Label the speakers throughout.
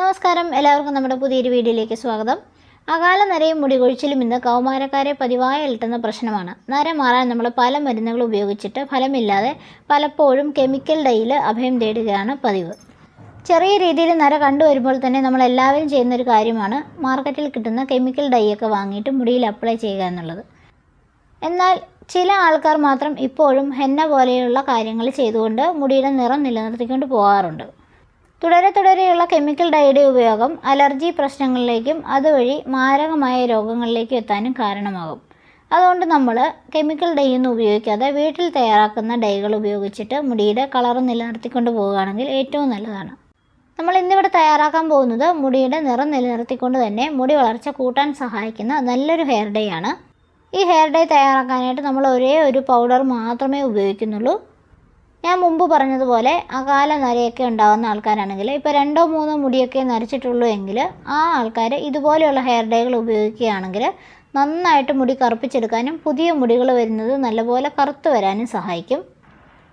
Speaker 1: നമസ്കാരം. എല്ലാവർക്കും നമ്മുടെ പുതിയൊരു വീഡിയോയിലേക്ക് സ്വാഗതം. അകാല നരയും മുടികൊഴിച്ചിലും ഇന്ന് കൗമാരക്കാരെ പതിവായി അലട്ടുന്ന പ്രശ്നമാണ്. നര മാറാൻ നമ്മൾ പല മരുന്നുകൾ ഉപയോഗിച്ചിട്ട് ഫലമില്ലാതെ പലപ്പോഴും കെമിക്കൽ ഡൈയിൽ അഭയം തേടുകയാണ് പതിവ്. ചെറിയ രീതിയിൽ നര കണ്ടുവരുമ്പോൾ തന്നെ നമ്മൾ എല്ലാവരും ചെയ്യുന്ന ഒരു കാര്യമാണ് മാർക്കറ്റിൽ കിട്ടുന്ന കെമിക്കൽ ഡൈയൊക്കെ വാങ്ങിയിട്ട് മുടിയിൽ അപ്ലൈ ചെയ്യുക എന്നുള്ളത്. എന്നാൽ ചില ആൾക്കാർ മാത്രം ഇപ്പോഴും ഹെന്ന പോലെയുള്ള കാര്യങ്ങൾ ചെയ്തുകൊണ്ട് മുടിയുടെ നിറം നിലനിർത്തിക്കൊണ്ട് പോകാറുണ്ട്. തുടരെ തുടരെയുള്ള കെമിക്കൽ ഡൈയുടെ ഉപയോഗം അലർജി പ്രശ്നങ്ങളിലേക്കും അതുവഴി മാരകമായ രോഗങ്ങളിലേക്കും എത്താനും കാരണമാകും. അതുകൊണ്ട് നമ്മൾ കെമിക്കൽ ഡൈ ഒന്നും ഉപയോഗിക്കാതെ വീട്ടിൽ തയ്യാറാക്കുന്ന ഡൈകൾ ഉപയോഗിച്ചിട്ട് മുടിയുടെ കളർ നിലനിർത്തിക്കൊണ്ട് പോവുകയാണെങ്കിൽ ഏറ്റവും നല്ലതാണ്. നമ്മൾ ഇന്നിവിടെ തയ്യാറാക്കാൻ പോകുന്നത് മുടിയുടെ നിറം നിലനിർത്തിക്കൊണ്ട് തന്നെ മുടി വളർച്ച കൂട്ടാൻ സഹായിക്കുന്ന നല്ലൊരു ഹെയർ ഡൈ ആണ്. ഈ ഹെയർ ഡൈ തയ്യാറാക്കാനായിട്ട് നമ്മൾ ഒരേ ഒരു പൗഡർ മാത്രമേ ഉപയോഗിക്കുന്നുള്ളൂ. ഞാൻ മുമ്പ് പറഞ്ഞതുപോലെ അകാല നരയൊക്കെ ഉണ്ടാകുന്ന ആൾക്കാരാണെങ്കിൽ ഇപ്പോൾ രണ്ടോ മൂന്നോ മുടിയൊക്കെ നരച്ചിട്ടുള്ളൂ എങ്കിൽ ആ ആൾക്കാർ ഇതുപോലെയുള്ള ഹെയർ ഡൈകൾ ഉപയോഗിക്കുകയാണെങ്കിൽ നന്നായിട്ട് മുടി കറുപ്പിച്ചെടുക്കാനും പുതിയ മുടികൾ വരുന്നത് നല്ലപോലെ കറുത്ത് വരാനും സഹായിക്കും.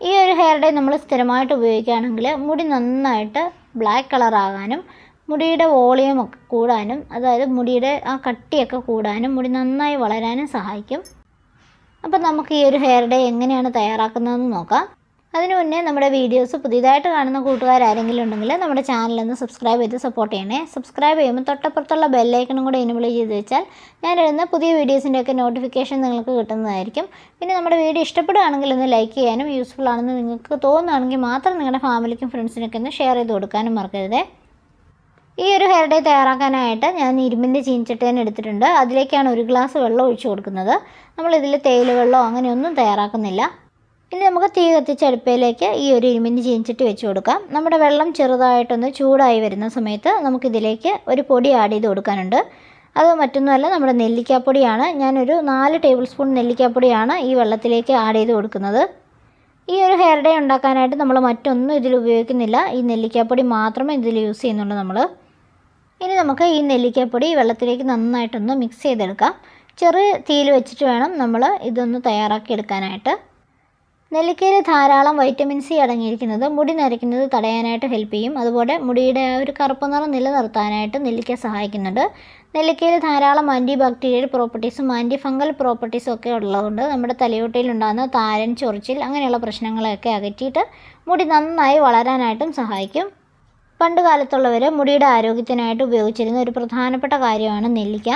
Speaker 1: ഈ ഒരു ഹെയർ ഡൈ നമ്മൾ സ്ഥിരമായിട്ട് ഉപയോഗിക്കുകയാണെങ്കിൽ മുടി നന്നായിട്ട് ബ്ലാക്ക് കളറാകാനും മുടിയുടെ വോളിയം ഒക്കെ കൂടാനും അതായത് മുടിയുടെ ആ കട്ടിയൊക്കെ കൂടാനും മുടി നന്നായി വളരാനും സഹായിക്കും. അപ്പോൾ നമുക്ക് ഈ ഒരു ഹെയർ ഡൈ എങ്ങനെയാണ് തയ്യാറാക്കുന്നതെന്ന് നോക്കാം. അതിനു മുന്നേ നമ്മുടെ വീഡിയോസ് പുതിയതായിട്ട് കാണുന്ന കൂട്ടുകാരാരെങ്കിലും ഉണ്ടെങ്കിൽ നമ്മുടെ ചാനലൊന്ന് സബ്സ്ക്രൈബ് ചെയ്ത് സപ്പോർട്ട് ചെയ്യണേ. സബ്സ്ക്രൈബ് ചെയ്യുമ്പോൾ തൊട്ടപ്പുറത്തുള്ള ബെല്ലൈക്കണും കൂടെ എനബിൾ ചെയ്ത് വെച്ചാൽ ഞാൻ ഇടുന്ന പുതിയ വീഡിയോസിന്റെയൊക്കെ നോട്ടിഫിക്കേഷൻ നിങ്ങൾക്ക് കിട്ടുന്നതായിരിക്കും. പിന്നെ നമ്മുടെ വീഡിയോ ഇഷ്ടപ്പെടുകയാണെങ്കിൽ ഒന്ന് ലൈക്ക് ചെയ്യാനും യൂസ്ഫുൾ ആണെന്ന് നിങ്ങൾക്ക് തോന്നുകയാണെങ്കിൽ മാത്രം നിങ്ങളുടെ ഫാമിലിക്കും ഫ്രണ്ട്സിനൊക്കെ ഒന്ന് ഷെയർ ചെയ്ത് കൊടുക്കാനും മറക്കരുതേ. ഈ ഒരു ഹെയർ ഡേ തയ്യാറാക്കാനായിട്ട് ഞാൻ ഇരുമ്പിന്റെ ചീനിച്ചട്ടേൻ എടുത്തിട്ടുണ്ട്. അതിലേക്കാണ് ഒരു ഗ്ലാസ് വെള്ളം ഒഴിച്ചു കൊടുക്കുന്നത്. നമ്മളിതിൽ തേയില വെള്ളമോ അങ്ങനെയൊന്നും തയ്യാറാക്കുന്നില്ല. ഇനി നമുക്ക് തീ കത്തിച്ച അടുപ്പയിലേക്ക് ഈ ഒരു ഇരുമ്പിന്റെ ചീനിച്ചട്ടി വെച്ച് കൊടുക്കാം. നമ്മുടെ വെള്ളം ചെറുതായിട്ടൊന്ന് ചൂടായി വരുന്ന സമയത്ത് നമുക്കിതിലേക്ക് ഒരു പൊടി ആഡ് ചെയ്ത് കൊടുക്കാനുണ്ട്. അത് മറ്റൊന്നുമല്ല നമ്മുടെ നെല്ലിക്കാപ്പൊടിയാണ്. ഞാനൊരു നാല് ടേബിൾ സ്പൂൺ നെല്ലിക്കാപ്പൊടിയാണ് ഈ വെള്ളത്തിലേക്ക് ആഡ് ചെയ്ത് കൊടുക്കുന്നത്. ഈ ഒരു ഹെയർ ഡേ ഉണ്ടാക്കാനായിട്ട് നമ്മൾ മറ്റൊന്നും ഇതിൽ ഉപയോഗിക്കുന്നില്ല. ഈ നെല്ലിക്കാപ്പൊടി മാത്രമേ ഇതിൽ യൂസ് ചെയ്യുന്നുള്ളൂ നമ്മൾ ഇനി നമുക്ക് ഈ നെല്ലിക്കാപ്പൊടി വെള്ളത്തിലേക്ക് നന്നായിട്ടൊന്ന് മിക്സ് ചെയ്തെടുക്കാം. ചെറിയ തീയിൽ വെച്ചിട്ട് വേണം നമ്മൾ ഇതൊന്ന് തയ്യാറാക്കി എടുക്കാനായിട്ട്. നെല്ലിക്കയിൽ ധാരാളം വൈറ്റമിൻ സി അടങ്ങിയിരിക്കുന്നത് മുടി നരയ്ക്കുന്നത് തടയാനായിട്ട് ഹെൽപ്പ് ചെയ്യും. അതുപോലെ മുടിയുടെ ആ ഒരു കറുപ്പ് നിറം നിലനിർത്താനായിട്ട് നെല്ലിക്ക സഹായിക്കുന്നുണ്ട്. നെല്ലിക്കയിൽ ധാരാളം ആന്റി ബാക്ടീരിയൽ പ്രോപ്പർട്ടീസും ആന്റി ഫംഗൽ പ്രോപ്പർട്ടീസും ഒക്കെ ഉള്ളതുകൊണ്ട് നമ്മുടെ തലയോട്ടിയിൽ ഉണ്ടാകുന്ന താരൻ ചൊറിച്ചിൽ അങ്ങനെയുള്ള പ്രശ്നങ്ങളെയൊക്കെ അകറ്റിയിട്ട് മുടി നന്നായി വളരാനായിട്ടും സഹായിക്കും. പണ്ട് കാലത്തുള്ളവർ മുടിയുടെ ആരോഗ്യത്തിനായിട്ട് ഉപയോഗിച്ചിരുന്ന ഒരു പ്രധാനപ്പെട്ട കാര്യമാണ് നെല്ലിക്ക.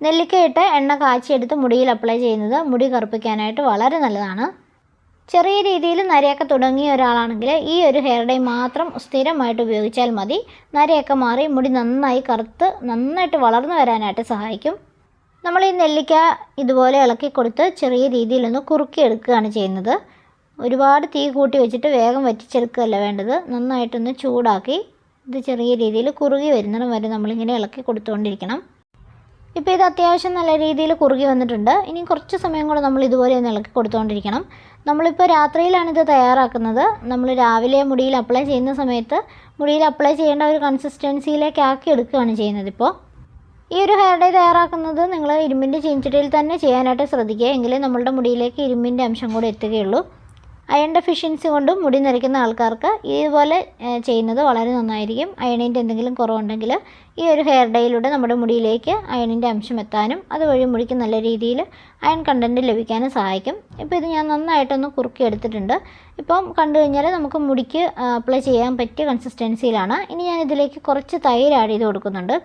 Speaker 1: നെല്ലിക്കയിട്ട് എണ്ണ കാച്ചിയെടുത്ത് മുടിയിൽ അപ്ലൈ ചെയ്യുന്നത് മുടി കറുപ്പിക്കാനായിട്ട് വളരെ നല്ലതാണ്. ചെറിയ രീതിയിൽ നരയൊക്കെ തുടങ്ങിയ ഒരാളാണെങ്കിൽ ഈ ഒരു ഹെയർ ഡൈ മാത്രം സ്ഥിരമായിട്ട് ഉപയോഗിച്ചാൽ മതി. നരയൊക്കെ മാറി മുടി നന്നായി കറുത്ത് നന്നായിട്ട് വളർന്നു വരാനായിട്ട് സഹായിക്കും. നമ്മൾ ഈ നെല്ലിക്ക ഇതുപോലെ ഇളക്കി കൊടുത്ത് ചെറിയ രീതിയിലൊന്ന് കുറുക്കിയെടുക്കുകയാണ് ചെയ്യുന്നത്. ഒരുപാട് തീ കൂട്ടി വെച്ചിട്ട് വേഗം വറ്റിച്ചെടുക്കുകയല്ല വേണ്ടത്. നന്നായിട്ടൊന്ന് ചൂടാക്കി ഇത് ചെറിയ രീതിയിൽ കുറുകി വരുന്നിടം വരെ നമ്മളിങ്ങനെ ഇളക്കി കൊടുത്തുകൊണ്ടിരിക്കണം. ഇപ്പോൾ ഇത് അത്യാവശ്യം നല്ല രീതിയിൽ കുറുകി വന്നിട്ടുണ്ട്. ഇനി കുറച്ച് സമയം കൂടെ നമ്മൾ ഇതുപോലെ ഒന്ന് ഇളക്കി കൊടുത്തുകൊണ്ടിരിക്കണം. നമ്മളിപ്പോൾ രാത്രിയിലാണ് ഇത് തയ്യാറാക്കുന്നത്. നമ്മൾ രാവിലെ മുടിയിൽ അപ്ലൈ ചെയ്യുന്ന സമയത്ത് മുടിയിൽ അപ്ലൈ ചെയ്യേണ്ട ഒരു കൺസിസ്റ്റൻസിയിലേക്ക് ആക്കി എടുക്കുകയാണ് ചെയ്യുന്നത് ഇപ്പോൾ ഈ ഒരു ഹെയർ ഡേ തയ്യാറാക്കുന്നത് നിങ്ങൾ ഇരുമ്പിന്റെ ചീഞ്ചട്ടിയിൽ തന്നെ ചെയ്യാനായിട്ട് ശ്രദ്ധിക്കുക. എങ്കിലേ നമ്മളുടെ മുടിയിലേക്ക് ഇരുമ്പിന്റെ അംശം കൂടെ എത്തുകയുള്ളൂ. അയൺ ഡെഫിഷ്യൻസി കൊണ്ട് മുടി നിറയ്ക്കുന്ന ആൾക്കാർക്ക് ഇതുപോലെ ചെയ്യുന്നത് വളരെ നന്നായിരിക്കും. അയണിന്റെ എന്തെങ്കിലും കുറവുണ്ടെങ്കിൽ ഈ ഒരു ഹെയർ ഡേയിലൂടെ നമ്മുടെ മുടിയിലേക്ക് അയണിന്റെ അംശം എത്താനും അതുവഴി മുടിക്ക് നല്ല രീതിയിൽ അയൺ കണ്ടന്റ് ലഭിക്കാനും സഹായിക്കും. ഇപ്പോൾ ഇത് ഞാൻ നന്നായിട്ടൊന്ന് കുറുക്കി എടുത്തിട്ടുണ്ട്. ഇപ്പം കണ്ടു കഴിഞ്ഞാൽ നമുക്ക് മുടിക്ക് അപ്ലൈ ചെയ്യാൻ പറ്റിയ കൺസിസ്റ്റൻസിയിലാണ് ഇനി ഞാൻ ഇതിലേക്ക് കുറച്ച് തൈര് ആഡ് ചെയ്ത് കൊടുക്കുന്നുണ്ട്.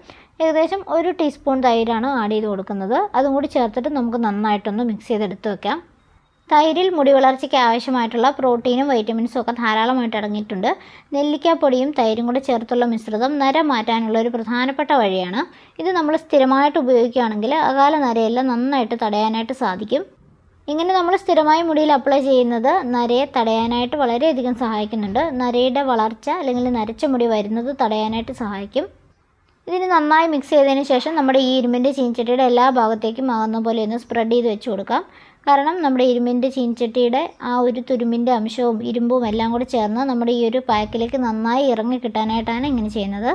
Speaker 1: ഏകദേശം ഒരു ടീസ്പൂൺ തൈരാണ് ആഡ് ചെയ്ത് കൊടുക്കുന്നത്. അതും കൂടി ചേർത്തിട്ട് നമുക്ക് നന്നായിട്ടൊന്ന് മിക്സ് ചെയ്തെടുത്ത് വെക്കാം. തൈരിൽ മുടി വളർച്ചയ്ക്ക് ആവശ്യമായിട്ടുള്ള പ്രോട്ടീനും വൈറ്റമിൻസും ഒക്കെ ധാരാളമായിട്ട് അടങ്ങിയിട്ടുണ്ട്. നെല്ലിക്കാപ്പൊടിയും തൈരും കൂടെ ചേർത്തുള്ള മിശ്രിതം നര മാറ്റാനുള്ള ഒരു പ്രധാനപ്പെട്ട വഴിയാണ്. ഇത് നമ്മൾ സ്ഥിരമായിട്ട് ഉപയോഗിക്കുകയാണെങ്കിൽ അകാല നരയെല്ലാം നന്നായിട്ട് തടയാനായിട്ട് സാധിക്കും. ഇങ്ങനെ നമ്മൾ സ്ഥിരമായി മുടിയിൽ അപ്ലൈ ചെയ്യുന്നത് നരയെ തടയാനായിട്ട് വളരെയധികം സഹായിക്കുന്നുണ്ട്. നരയുടെ വളർച്ച അല്ലെങ്കിൽ നരച്ച മുടി വരുന്നത് തടയാനായിട്ട് സഹായിക്കും. ഇതിന് നന്നായി മിക്സ് ചെയ്തതിന് ശേഷം നമ്മുടെ ഈ ഇരുമ്പിന്റെ ചീഞ്ചട്ടിയുടെ എല്ലാ ഭാഗത്തേക്കും ആകുന്ന പോലെ ഒന്ന് സ്പ്രെഡ് ചെയ്ത് വെച്ച് കൊടുക്കാം. കാരണം നമ്മുടെ ഇരുമ്പിന്റെ ചീനിച്ചട്ടിയുടെ ആ ഒരു തുരുമ്പിന്റെ അംശവും ഇരുമ്പും എല്ലാം കൂടി ചേർന്ന് നമ്മുടെ ഈ ഒരു പാക്കിലേക്ക് നന്നായി ഇറങ്ങി കിട്ടാനായിട്ടാണ് ഇങ്ങനെ ചെയ്യുന്നത്.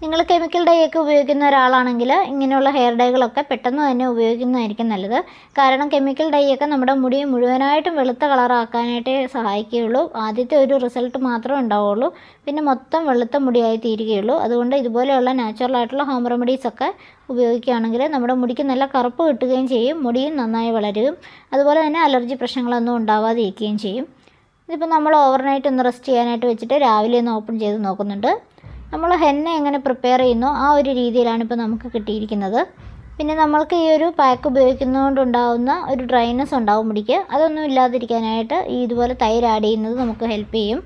Speaker 1: നിങ്ങൾ കെമിക്കൽ ഡൈ ഒക്കെ ഉപയോഗിക്കുന്ന ഒരാളാണെങ്കിൽ ഇങ്ങനെയുള്ള ഹെയർ ഡൈകളൊക്കെ പെട്ടെന്ന് തന്നെ ഉപയോഗിക്കുന്നതായിരിക്കും നല്ലത്. കാരണം കെമിക്കൽ ഡൈ ഒക്കെ നമ്മുടെ മുടി മുഴുവനായിട്ടും വെളുത്ത കളറാക്കാനായിട്ടേ സഹായിക്കുകയുള്ളൂ. ആദ്യത്തെ ഒരു റിസൾട്ട് മാത്രമേ ഉണ്ടാവുള്ളൂ പിന്നെ മൊത്തം വെളുത്ത മുടിയായി തീരുകയുള്ളൂ. അതുകൊണ്ട് ഇതുപോലെയുള്ള നാച്ചുറൽ ആയിട്ടുള്ള ഹോം റെമഡീസ് ഒക്കെ ഉപയോഗിക്കുകയാണെങ്കിൽ നമ്മുടെ മുടിക്ക് നല്ല കറുപ്പ് കിട്ടുകയും ചെയ്യും. മുടിയും നന്നായി വളരുകയും അതുപോലെ തന്നെ അലർജി പ്രശ്നങ്ങളൊന്നും ഉണ്ടാവാതിരിക്കുകയും ചെയ്യും. ഇതിപ്പോൾ നമ്മൾ ഓവർനൈറ്റ് ഒന്ന് റെസ്റ്റ് ചെയ്യാനായിട്ട് വെച്ചിട്ട് രാവിലെ ഒന്ന് ഓപ്പൺ ചെയ്ത് നോക്കുന്നുണ്ട്. നമ്മൾ ഹെന്ന എങ്ങനെ പ്രിപ്പയർ ചെയ്യുന്നു ആ ഒരു രീതിയിലാണ് ഇപ്പോൾ നമുക്ക് കിട്ടിയിരിക്കുന്നത്. പിന്നെ നമ്മൾക്ക് ഈ ഒരു പാക്ക് ഉപയോഗിക്കുന്നതുകൊണ്ടുണ്ടാവുന്ന ഒരു ഡ്രൈനസ് ഉണ്ടാവും മുടിക്ക്. അതൊന്നും ഇല്ലാതിരിക്കാനായിട്ട് ഈ ഇതുപോലെ തൈര് ആഡ് ചെയ്യുന്നത് നമുക്ക് ഹെൽപ്പ് ചെയ്യും.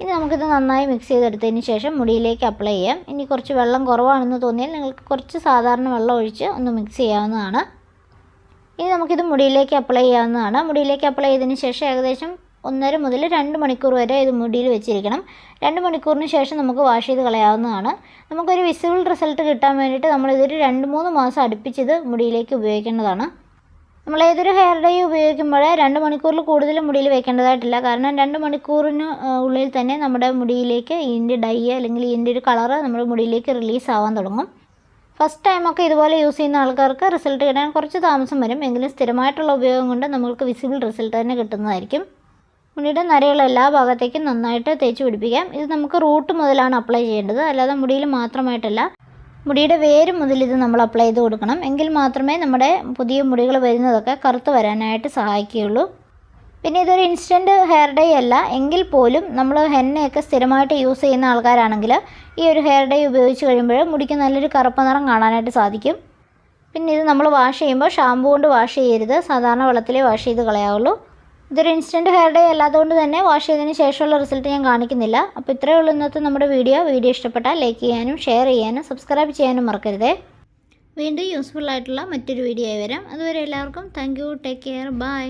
Speaker 1: ഇനി നമുക്കിത് നന്നായി മിക്സ് ചെയ്തെടുത്തതിന് ശേഷം മുടിയിലേക്ക് അപ്ലൈ ചെയ്യാം. ഇനി കുറച്ച് വെള്ളം കുറവാണെന്ന് തോന്നിയാൽ നിങ്ങൾക്ക് കുറച്ച് സാധാരണ വെള്ളം ഒഴിച്ച് ഒന്ന് മിക്സ് ചെയ്യാവുന്നതാണ്. ഇനി നമുക്കിത് മുടിയിലേക്ക് അപ്ലൈ ചെയ്യാവുന്നതാണ്. മുടിയിലേക്ക് അപ്ലൈ ചെയ്തതിന് ശേഷം ഏകദേശം ഒന്നര മുതൽ രണ്ട് മണിക്കൂർ വരെ ഇത് മുടിയിൽ വെച്ചിരിക്കണം. രണ്ട് മണിക്കൂറിന് ശേഷം നമുക്ക് വാഷ് ചെയ്ത് കളയാവുന്നതാണ്. നമുക്കൊരു വിസിബിൾ റിസൾട്ട് കിട്ടാൻ വേണ്ടിയിട്ട് നമ്മളിതൊരു രണ്ട് മൂന്ന് മാസം അടുപ്പിച്ചിത് മുടിയിലേക്ക് ഉപയോഗിക്കേണ്ടതാണ്. നമ്മൾ ഏതൊരു ഹെയർ ഡൈ ഉപയോഗിക്കുമ്പോൾ രണ്ട് മണിക്കൂറിൽ കൂടുതൽ മുടിയിൽ വെക്കേണ്ടതായിട്ടില്ല. കാരണം രണ്ട് മണിക്കൂറിന് ഉള്ളിൽ തന്നെ നമ്മുടെ മുടിയിലേക്ക് ഇതിന്റെ ഡൈ അല്ലെങ്കിൽ ഇതിന്റെ ഒരു കളറ് നമ്മുടെ മുടിയിലേക്ക് റിലീസ് ആവാൻ തുടങ്ങും. ഫസ്റ്റ് ടൈമൊക്കെ ഇതുപോലെ യൂസ് ചെയ്യുന്ന ആൾക്കാർക്ക് റിസൾട്ട് കിട്ടാൻ കുറച്ച് താമസം വരും. എങ്കിലും സ്ഥിരമായിട്ടുള്ള ഉപയോഗം കൊണ്ട് നമുക്ക് വിസിബിൾ റിസൾട്ട് തന്നെ കിട്ടുന്നതായിരിക്കും. മുടിയുടെ നരയുള്ള എല്ലാ ഭാഗത്തേക്കും നന്നായിട്ട് തേച്ച് പിടിപ്പിക്കാം. ഇത് നമുക്ക് റൂട്ട് മുതലാണ് അപ്ലൈ ചെയ്യേണ്ടത്. അല്ലാതെ മുടിയിൽ മാത്രമായിട്ടല്ല മുടിയുടെ വേര് മുതൽ ഇത് നമ്മൾ അപ്ലൈ ചെയ്ത് കൊടുക്കണം. എങ്കിൽ മാത്രമേ നമ്മുടെ പുതിയ മുടികൾ വരുന്നതൊക്കെ കറുത്ത് വരാനായിട്ട് സഹായിക്കുകയുള്ളൂ. പിന്നെ ഇതൊരു ഇൻസ്റ്റന്റ് ഹെയർ ഡൈ അല്ല. എങ്കിൽ പോലും നമ്മൾ ഹെന്നയൊക്കെ സ്ഥിരമായിട്ട് യൂസ് ചെയ്യുന്ന ആൾക്കാരാണെങ്കിൽ ഈ ഒരു ഹെയർ ഡൈ ഉപയോഗിച്ച് കഴിയുമ്പോൾ മുടിക്ക് നല്ലൊരു കറുപ്പ് നിറം കാണാനായിട്ട് സാധിക്കും. പിന്നെ ഇത് നമ്മൾ വാഷ് ചെയ്യുമ്പോൾ ഷാമ്പു കൊണ്ട് വാഷ് ചെയ്യരുത്. സാധാരണ വെള്ളത്തിലേ വാഷ് ചെയ്ത് കളയാവുള്ളൂ. ഇതൊരു ഇൻസ്റ്റന്റ് ഹെയർ ഡേ അല്ലാത്തതുകൊണ്ട് തന്നെ വാഷ് ചെയ്തതിന് ശേഷമുള്ള റിസൾട്ട് ഞാൻ കാണിക്കുന്നില്ല. അപ്പോൾ ഇത്രയേ ഉള്ളൂ ഇന്നത്തെ നമ്മുടെ വീഡിയോ വീഡിയോ ഇഷ്ടപ്പെട്ടാൽ ലൈക്ക് ചെയ്യാനും ഷെയർ ചെയ്യാനും സബ്സ്ക്രൈബ് ചെയ്യാനും മറക്കരുതേ. വീണ്ടും യൂസ്ഫുൾ ആയിട്ടുള്ള മറ്റൊരു വീഡിയോ ആയി വരാം. അതുവരെ എല്ലാവർക്കും thank you take care bye